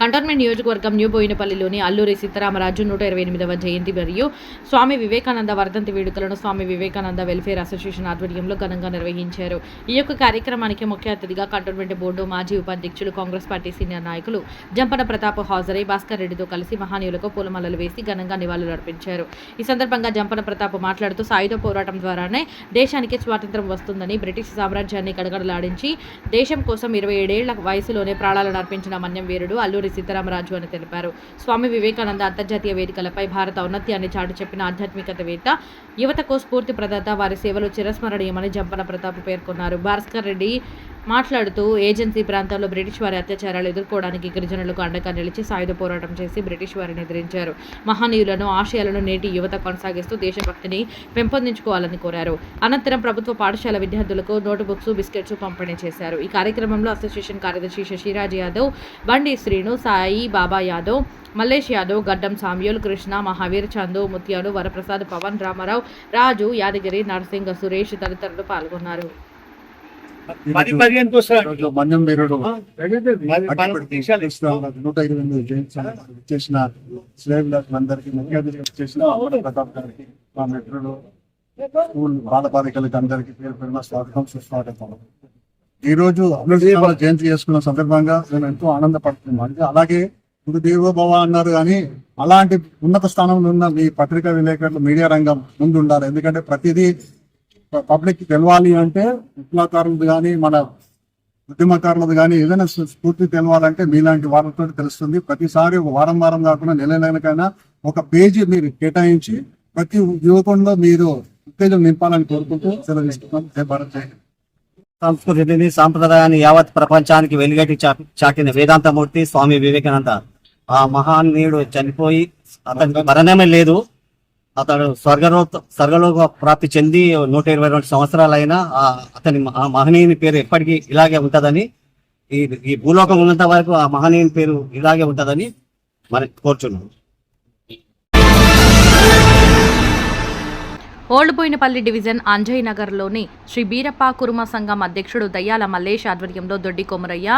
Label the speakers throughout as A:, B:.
A: Cantonment నియోజకవర్గం new బోయినపల్లిలోని Alluri Sitaramaraju నూట ఇరవై ఎనిమిదవ జయంతి మరియు స్వామి వివేకానంద వర్ధంతి వేడుకలను స్వామి వివేకానంద వెల్ఫేర్ అసోసియేషన్ ఆధ్వర్యంలో ఘనంగా నిర్వహించారు. ఈ యొక్క కార్యక్రమానికి ముఖ్య అతిథిగా కంటోన్మెంట్ బోర్డు మాజీ ఉపాధ్యక్షులు కాంగ్రెస్ పార్టీ సీనియర్ నాయకులు జంపన ప్రతాప్ హాజరై భాస్కర్ రెడ్డితో కలిసి మహానీయులకు పూలమాలలు వేసి ఘనంగా నివాళులు అర్పించారు. ఈ సందర్భంగా జంపన ప్రతాప్ మాట్లాడుతూ సాయుధ పోరాటం ద్వారానే దేశానికి స్వాతంత్రం వస్తుందని బ్రిటిష్ సామ్రాజ్యాన్ని గడగడలాడించి దేశం కోసం ఇరవై ఏడేళ్ళ వయసులోనే ప్రాణాలను అర్పించిన మన్యం వీరుడు అల్లూరి సీతారామరాజు అని తెలిపారు. స్వామి వివేకానంద అంతర్జాతీయ వేదికలపై భారత ఔన్నత్యాన్ని చాటు చెప్పిన ఆధ్యాత్మికతవేత్త యువతకు స్ఫూర్తి ప్రదాత వారి సేవలు చిరస్మరణీయమని జంపన ప్రతాప్ పేర్కొన్నారు. భాస్కర్ రెడ్డి మాట్లాడుతూ ఏజెన్సీ ప్రాంతాల్లో బ్రిటిష్ వారి అత్యాచారాలు ఎదుర్కోవడానికి గిరిజనులకు అండగా నిలిచి సాయుధ పోరాటం చేసి బ్రిటిష్ వారిని ఎదిరించారు. మహనీయులను ఆశయాలను నేటి యువత కొనసాగిస్తూ దేశభక్తిని పెంపొందించుకోవాలని కోరారు. అనంతరం ప్రభుత్వ పాఠశాల విద్యార్థులకు నోటు బుక్స్ బిస్కెట్స్ పంపిణీ చేశారు. ఈ కార్యక్రమంలో అసోసియేషన్ కార్యదర్శి శశిరాజ్ యాదవ్ బండి శ్రీను సాయి బాబా యాదవ్ మల్లేష్ యాదవ్ గడ్డం సామ్యూల్ కృష్ణ మహావీర్ చందు ముత్యాలు వరప్రసాద్ పవన్ రామారావు రాజు యాదగిరి నరసింగ సురేష్ తదితరులు పాల్గొన్నారు.
B: పది పదిహేను
C: మన్యం నూట ఇరవై ఎనిమిది జయంతి చేసిన ముఖ్య అతిథిగా చేసిన ప్రతాప్ గారికి మా మిత్రులు స్కూల్ బాలబాలికలకి అందరికీ పేరు పేరున స్వాగతం సుస్వాగతం. ఈ రోజు అమృత జయంతి చేసుకున్న సందర్భంగా మేము ఎంతో ఆనందపడుతున్నాం అంటే అలాగే గురుదేవో భవ అన్నారు కానీ అలాంటి ఉన్నత స్థానంలో ఉన్న మీ పత్రికా విలేకరులు మీడియా రంగం ముందు ఉండాలి ఎందుకంటే ప్రతిదీ పబ్లిక్ తెలవాలి అంటే విప్లవకారులది కానీ మన ఉద్యమకారులది కానీ ఏదైనా స్ఫూర్తి తెలవాలంటే మీలాంటి వాళ్ళతో తెలుస్తుంది. ప్రతిసారి ఒక వారం వారం కాకుండా నెల నెలకైనా ఒక పేజీ మీరు కేటాయించి ప్రతి యువకుల్లో మీరు ఉత్తేజం నింపాలని కోరుకుంటూ సెలవిస్తున్నాం. భారత్ జై
D: సంస్కృతిని సాంప్రదాయాన్ని యావత్ ప్రపంచానికి వెలుగటి చాటిన వేదాంతమూర్తి స్వామి వివేకానంద. ఆ మహానీయుడు చనిపోయి అతనికి మరణమే లేదు. అతడు స్వర్గలో స్వర్గలోక ప్రాప్తి చెంది నూట ఇరవై రెండు సంవత్సరాలైనా ఆ అతని ఆ మహనీయుని పేరు ఎప్పటికీ ఇలాగే ఉంటుందని ఈ ఈ భూలోకం ఉన్నంత వరకు ఆ మహనీయుని పేరు ఇలాగే ఉంటదని మరి కోరుచున్నాను.
A: ఓల్డ్ బోయినపల్లి డివిజన్ అంజయ్ నగర్లోని శ్రీ బీరప్ప కురుమ సంఘం అధ్యక్షుడు దయ్యాల మల్లేష్ ఆధ్వర్యంలో దొడ్డి కొమరయ్య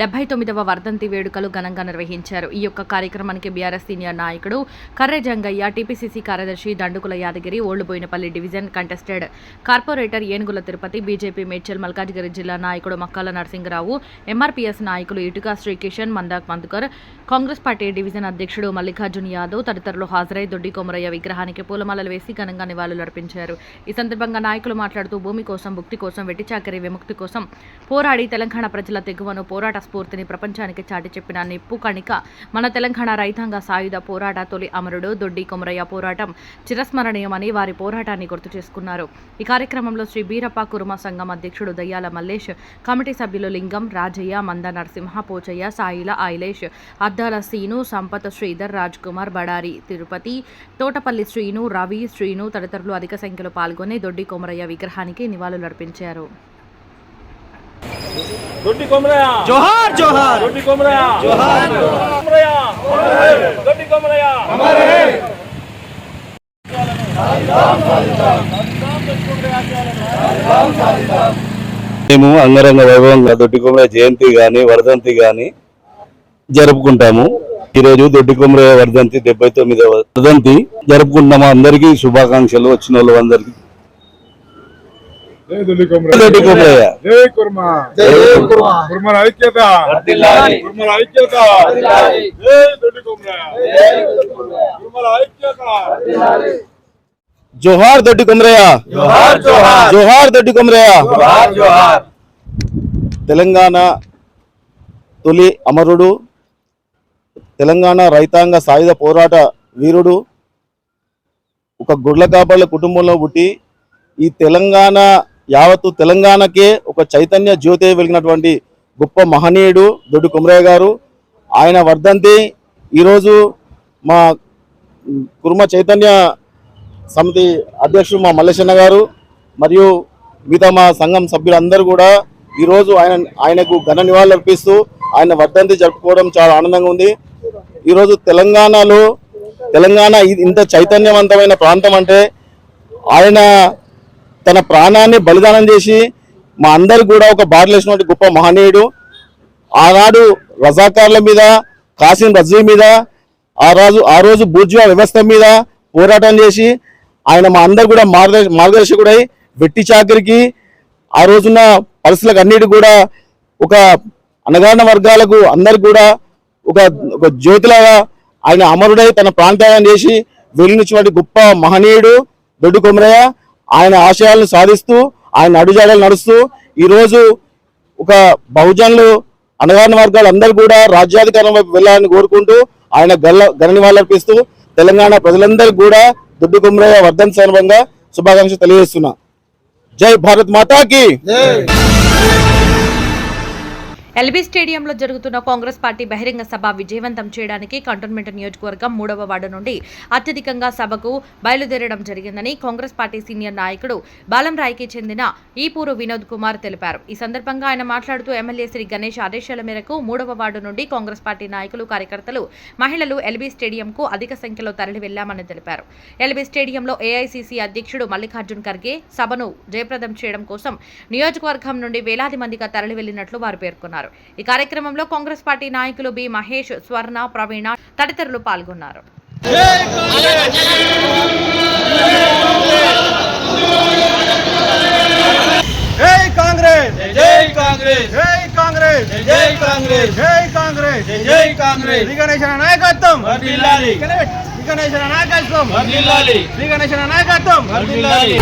A: డెబ్బై తొమ్మిదవ వర్ధంతి వేడుకలు ఘనంగా నిర్వహించారు. ఈ యొక్క కార్యక్రమానికి బీఆర్ఎస్ సీనియర్ నాయకుడు కర్రె జంగయ్య టీపీసీసీ కార్యదర్శి Dandukula Yadagiri old Boinapally division contested corporator Enugula Tirupathi BJP Medchal Malkajgiri జిల్లా నాయకుడు మక్కాల నరసింగరావు ఎంఆర్పీఎస్ నాయకులు ఇటుకా శ్రీకిషన్ మందాక్ మందుకర్ కాంగ్రెస్ పార్టీ డివిజన్ అధ్యక్షుడు మల్లికార్జున్ యాదవ్ తదితరులు హాజరై దొడ్డి కొమరయ్య విగ్రహానికి పూలమాలలు వేసి ఘనంగా నివాళులర్పించారు ఈ సందర్భంగా నాయకులు మాట్లాడుతూ భూమి కోసం భుక్తి కోసం వెట్టి చాకరీ విముక్తి కోసం పోరాడి తెలంగాణ ప్రజల తెగువను పోరాట స్ఫూర్తిని ప్రపంచానికి చాటి చెప్పిన నిప్పు కణిక మన తెలంగాణ రైతాంగ సాయుధ పోరాట తొలి అమరుడు దొడ్డి కొమరయ్య పోరాటం చిరస్మరణీయమని వారి పోరాటాన్ని గుర్తు చేసుకున్నారు. ఈ కార్యక్రమంలో శ్రీ బీరప్ప కురుమ సంఘం అధ్యక్షుడు దయ్యాల మల్లేష్ కమిటీ సభ్యులు లింగం రాజయ్య మంద నరసింహ పోచయ్య సాయిల ఐలేష్ అద్దాల సీను సంపత్ శ్రీధర్ రాజ్ కుమార్ బడారి తిరుపతి తోటపల్లి శ్రీను రవి శ్రీను తదితరులు అధిక సంఖ్యలో పాల్గొని దొడ్డి కొమరయ్య విగ్రహానికి నివాళులర్పించారు.
B: దొడ్డి కొమరయ్య!
D: జోహార్ జోహార్!
B: దొడ్డి కొమరయ్య!
D: జోహార్
B: కొమరయ్య! దొడ్డి కొమరయ్య!
E: మేము అంగరంగ వైభవంగా దొడ్డికొమరయ్య జయంతి గాని వర్ధంతి గాని జరుపుకుంటాము. ఈ రోజు దొడ్డికొమరయ్య వర్ధంతి డెబ్బై తొమ్మిదవ వర్ధంతి జరుపుకుంటాము అందరికీ శుభాకాంక్షలు వచ్చిన వాళ్ళు అందరికి
F: జై దొల్లి కొమరయ్య.
E: దొడ్డి కొమరయ్య.
F: జై కుర్మ. కుర్మల ఐక్యత. కుర్మల ఐక్యత. జై దొడ్డి కొమరయ్య. కుర్మల ఐక్యత.
E: జోహార్ దొడ్డి కొమరయ్య.
B: జోహార్ జోహార్.
E: జోహార్ దొడ్డి కొమరయ్య. తెలంగాణ తొలి అమరుడు తెలంగాణ రైతాంగ సాయుధ పోరాట వీరుడు ఒక గుడ్ల కాపర్ల కుటుంబంలో పుట్టి ఈ తెలంగాణ యావత్తు తెలంగాణకే ఒక చైతన్య జ్యోతి వెలిగినటువంటి గొప్ప మహనీయుడు దొడ్డు కుమరయ్య గారు. ఆయన వర్ధంతి ఈరోజు మా కుర్మ చైతన్య సమితి అధ్యక్షుడు మా మల్లేశన్న గారు మరియు మిగతా మా సంఘం సభ్యులందరూ కూడా ఈరోజు ఆయన ఆయనకు ఘన నివాళులు అర్పిస్తూ ఆయన వర్ధంతి జరుపుకోవడం చాలా ఆనందంగా ఉంది. ఈరోజు తెలంగాణలో తెలంగాణ ఇంత చైతన్యవంతమైన ప్రాంతం అంటే ఆయన తన ప్రాణాన్ని బలిదానం చేసి మా అందరు కూడా ఒక బాటలేసినటువంటి గొప్ప మహనీయుడు. ఆనాడు రజాకార్ల మీద కాసిం రజీ మీద ఆ రోజు ఆ రోజు బూర్జువా వ్యవస్థ మీద పోరాటం చేసి ఆయన మా అందరు కూడా మార్గదర్శ మార్గదర్శకుడై వెట్టి చాకరికి ఆ రోజున్న పరిస్థితులకు అన్నిటి కూడా ఒక అనగాన వర్గాలకు అందరు కూడా ఒక ఒక జ్యోతిలాగా ఆయన అమరుడై తన ప్రాంతాయం చేసి వెలునిచ్చినటువంటి గొప్ప మహనీయుడు దొడ్డు కొమరయ్య. ఆయన ఆశయాలను సాధిస్తూ ఆయన అడుజాడలు నడుస్తూ ఈరోజు ఒక బహుజనులు అనగాన వర్గాలు అందరూ కూడా రాజ్యాధికారం వైపు వెళ్ళాలని కోరుకుంటూ ఆయన గల్ల ఘన తెలంగాణ ప్రజలందరికీ కూడా దుడ్డు కుమరయ్య వర్ధన్ సందర్భంగా శుభాకాంక్షలు తెలియజేస్తున్నా. జై భారత్ మాతాకి!
A: ఎల్బీ స్టేడియంలో జరుగుతున్న కాంగ్రెస్ పార్టీ బహిరంగ సభ విజయవంతం చేయడానికి కంటోన్మెంట్ నియోజకవర్గం మూడవ వార్డు నుండి అత్యధికంగా సభకు బయలుదేరడం జరిగిందని కాంగ్రెస్ పార్టీ సీనియర్ నాయకుడు బాలంరాయ్కి చెందిన ఈపూరు వినోద్ కుమార్ తెలిపారు. ఈ సందర్భంగా ఆయన మాట్లాడుతూ ఎమ్మెల్యే శ్రీ గణేష్ ఆదేశాల మేరకు మూడవ వార్డు నుండి కాంగ్రెస్ పార్టీ నాయకులు కార్యకర్తలు మహిళలు ఎల్బీ స్టేడియంకు అధిక సంఖ్యలో తరలి వెళ్ళామని తెలిపారు. ఎల్బీ స్టేడియంలో ఏఐసీసీ అధ్యక్షుడు మల్లికార్జున్ ఖర్గే సభను జయప్రదం చేయడం కోసం నియోజకవర్గం నుండి వేలాది మందిగా తరలి వెళ్ళినట్లు వారు పేర్కొన్నారు. ఈ కార్యక్రమంలో కాంగ్రెస్ పార్టీ నాయకులు బి మహేష్ స్వర్ణ ప్రవీణ తదితరులు పాల్గొన్నారు.
F: జై కాంగ్రెస్!
B: జై కాంగ్రెస్!
F: జై కాంగ్రెస్!
B: జై కాంగ్రెస్!
F: జై కాంగ్రెస్!
B: జై కాంగ్రెస్!
F: శ్రీ గణేశన నాయకత్వం!
B: వర్ధిల్లాలి.
F: శ్రీ గణేశన నాయకత్వం!
B: వర్ధిల్లాలి!
F: శ్రీ గణేశన నాయకత్వం!
B: వర్ధిల్లాలి!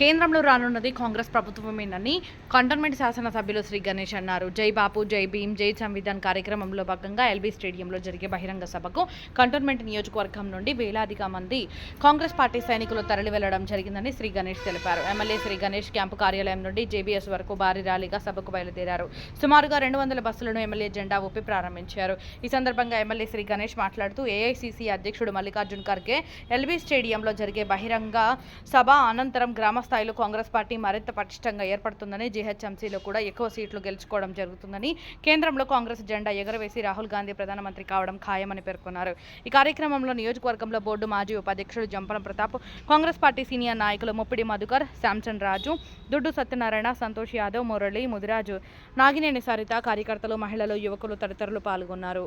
A: కేంద్రంలో రానున్నది కాంగ్రెస్ ప్రభుత్వమేనని కంటోన్మెంట్ శాసనసభ్యులు శ్రీ గణేష్ అన్నారు. జై బాపు జై భీమ్ జై సంవిధాన్ కార్యక్రమంలో భాగంగా ఎల్బీ స్టేడియంలో జరిగే బహిరంగ సభకు కంటోన్మెంట్ నియోజకవర్గం నుండి వేలాదిగా మంది కాంగ్రెస్ పార్టీ సైనికులు తరలి వెళ్ళడం జరిగిందని శ్రీ గణేష్ తెలిపారు. ఎమ్మెల్యే శ్రీ గణేష్ క్యాంపు కార్యాలయం నుండి జేబీఎస్ వరకు భారీ ర్యాలీగా సభకు బయలుదేరారు. సుమారుగా రెండు వందల బస్సులను ఎమ్మెల్యే జెండా ఊపి ప్రారంభించారు. ఈ సందర్భంగా ఎమ్మెల్యే శ్రీ గణేష్ మాట్లాడుతూ ఏఐసీసీ అధ్యక్షుడు మల్లికార్జున్ ఖర్గే ఎల్బీ స్టేడియంలో జరిగే బహిరంగ సభ అనంతరం గ్రామ స్థాయిలో కాంగ్రెస్ పార్టీ మరింత పటిష్టంగా ఏర్పడుతుందని జీహెచ్ఎంసీలో కూడా ఎక్కువ సీట్లు గెలుచుకోవడం జరుగుతుందని కేంద్రంలో కాంగ్రెస్ జెండా ఎగరవేసి రాహుల్ గాంధీ ప్రధానమంత్రి కావడం ఖాయమని పేర్కొన్నారు. ఈ కార్యక్రమంలో నియోజకవర్గంలో బోర్డు మాజీ ఉపాధ్యక్షుడు Jampana Pratap Congress party senior నాయకులు ముప్పిడి మధుకర్ శాంసన్ రాజు దుడ్డు సత్యనారాయణ సంతోష్ యాదవ్ మురళి ముదిరాజు నాగినేని సరిత కార్యకర్తలు మహిళలు యువకులు తదితరులు పాల్గొన్నారు.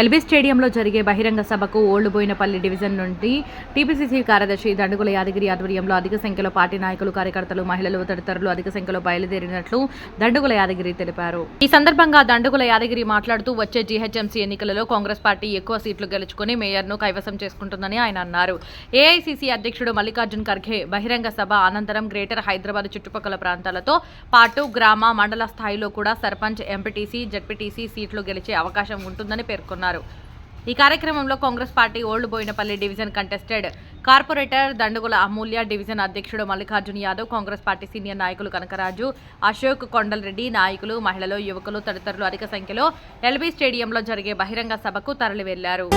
A: ఎల్బీ స్టేడియంలో జరిగే బహిరంగ సభకు ఓల్డ్బోయినపల్లి డివిజన్ నుండి టీపీసీసీ కార్యదర్శి దండుగుల యాదగిరి ఆధ్వర్యంలో అధిక సంఖ్యలో పార్టీ నాయకులు కార్యకర్తలు మహిళలు తదితరులు అధిక సంఖ్యలో బయలుదేరినట్లు దండుగుల యాదగిరి తెలిపారు. ఈ సందర్భంగా దండుగుల యాదగిరి మాట్లాడుతూ వచ్చే జీహెచ్ఎంసీ ఎన్నికలలో కాంగ్రెస్ పార్టీ ఎక్కువ సీట్లు గెలుచుకుని మేయర్ను కైవసం చేసుకుంటుందని ఆయన అన్నారు. ఏఐసీసీ అధ్యక్షుడు మల్లికార్జున్ ఖర్గే బహిరంగ సభ అనంతరం గ్రేటర్ హైదరాబాద్ చుట్టుపక్కల ప్రాంతాలతో పాటు గ్రామ మండల స్థాయిలో కూడా సర్పంచ్ ఎంపీటీసీ జడ్పీటీసీ సీట్లు గెలిచే అవకాశం ఉంటుందని పేర్కొన్నారు. ఈ కార్యక్రమంలో Congress party old Boinapally division contested corporator Dandugula Amulya division అధ్యక్షుడు మల్లికార్జున్ యాదవ్ కాంగ్రెస్ పార్టీ సీనియర్ నాయకులు కనకరాజు అశోక్ కొండలరెడ్డి నాయకులు మహిళలు యువకులు తదితరులు అధిక సంఖ్యలో ఎల్బీ స్టేడియంలో జరిగే బహిరంగ సభకు తరలి
F: వెళ్ళారు